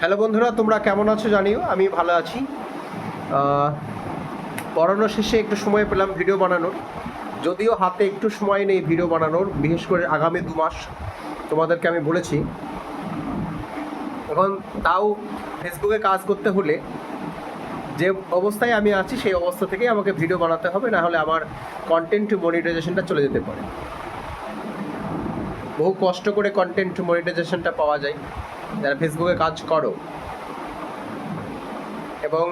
Hello বন্ধুরা, তোমরা কেমন আছো জানিও? আমি ভালো আছি। পড়ানো শেষে একটু সময় পেলাম ভিডিও বানানোর। যদিও হাতে একটু সময় নেই ভিডিও বানানোর, বিশেষ করে আগামী দু মাস তোমাদেরকে আমি বলেছি। এখন তাও ফেসবুকে কাজ করতে হলে যে অবস্থায় আমি আছি, সেই অবস্থা থেকেই আমাকে ভিডিও বানাতে হবে, না হলে আমার কন্টেন্ট মনিটাইজেশনটা চলে যেতে পারে। বহু কষ্ট করে কন্টেন্ট মনিটাইজেশনটা পাওয়া যায়। যারা ফেসবুকে কাজ করো। এবং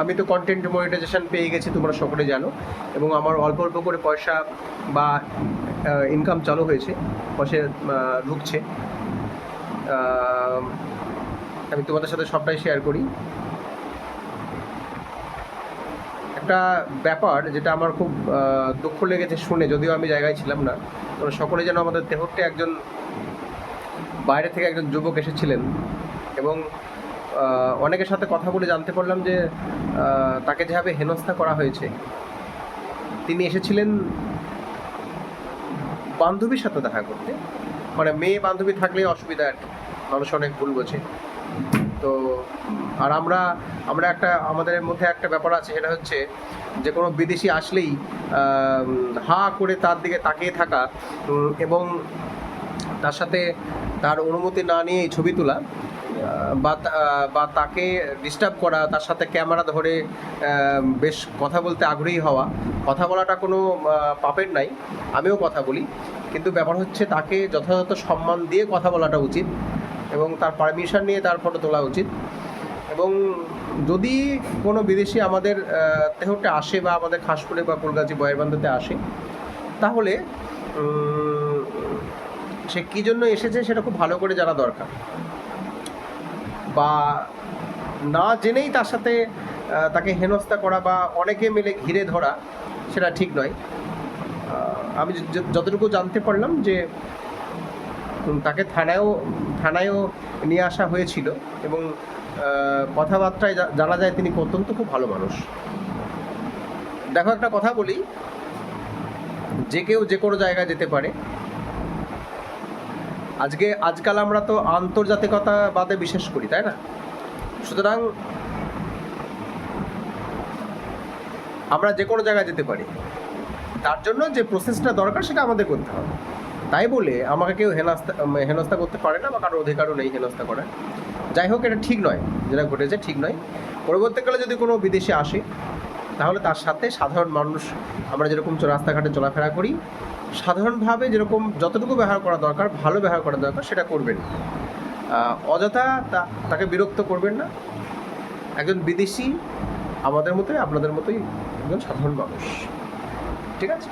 আমি তো কন্টেন্ট মনিটাইজেশন পেয়ে গেছি, তোমরা সকলে জানো। এবং আমার অল্প অল্প করে পয়সা বা ইনকাম চালু হয়েছে, পয়সা ঢুকছে। আমি তোমাদের সাথে সবটাই শেয়ার করি। একটা ব্যাপার যেটা আমার খুব দুঃখ লেগেছে শুনে, যদিও আমি জায়গায় ছিলাম না, তোমরা সকলে যেন আমাদের তেহট্টে একজন বাইরে থেকে একজন যুবক এসেছিলেন এবং অনেকের সাথে কথা বলে জানতে পারলাম যে তাকে যেভাবে হেনস্থা করা হয়েছে। তিনি এসেছিলেন বান্ধবীর সাথে দেখা করতে। মানে মেয়ে বান্ধবী থাকলেই অসুবিধা আর মানুষ অনেক ভুল বোঝে। তো, আর আমরা আমরা একটা, আমাদের মধ্যে একটা ব্যাপার আছে, সেটা হচ্ছে যে কোনো বিদেশি আসলেই হা করে তার দিকে তাকিয়ে থাকা এবং তার সাথে তার অনুমতি না নিয়েই ছবি তোলা বা বা তাকে ডিস্টার্ব করা তার সাথে ক্যামেরা ধরে বেশ কথা বলতে আগ্রহী হওয়া কথা বলাটা কোনো পাপের নাই আমিও কথা বলি। কিন্তু ব্যাপার হচ্ছে তাকে যথাযথ সম্মান দিয়ে কথা বলাটা উচিত এবং তার পারমিশন নিয়ে তার ফটো তোলা উচিত। এবং যদি কোনো বিদেশি আমাদের আহ, তেহট্টে আসে বা আমাদের খাসপুরে বা কলকাতা বয়েরবান্ধতে আসে তাহলে সে কী জন্য এসেছে সেটা খুব ভালো করে জানা দরকার। বা না জেনেই তার সাথে তাকে হেনস্থা করা বা অনেকে মিলে ঘিরে ধরা, সেটা ঠিক নয়। আমি যতটুকু জানতে পারলাম যে তাকে থানায়ও থানায়ও নিয়ে আসা হয়েছিল এবং কথাবার্তায় জানা যায় তিনি অত্যন্ত খুব ভালো মানুষ। দেখো একটা কথা বলি, যে কেউ যে কোনো জায়গায় যেতে পারে। আজকে, আজকাল আমরা তো আন্তর্জাতিকতা বাদে বিশ্বাস করি, তাই না? সুতরাং আমরা যে কোনো জায়গায় যেতে পারি। তার জন্য যে প্রসেসটা দরকার, সেটা আমাদের করতে হবে। তাই বলে আমাকে কেউ হেনস্থা হেনস্থা করতে পারে না বা কারোর অধিকারও নেই হেনস্থা করার। যাই হোক, এটা ঠিক নয়। যেটা ঘটেছে ঠিক নয়। পরবর্তীকালে যদি কোনো বিদেশে আসে, তাহলে তার সাথে সাধারণ মানুষ, আমরা যেরকম রাস্তাঘাটে চলাফেরা করি সাধারণভাবে যেরকম যতটুকু ব্যবহার করা দরকার, ভালো ব্যবহার করা দরকার, সেটা করবেন। অযথা তা- তাকে বিরক্ত করবেন না। একজন বিদেশি আমাদের মতোই, আপনাদের মতোই একজন সাধারণ মানুষ। ঠিক আছে?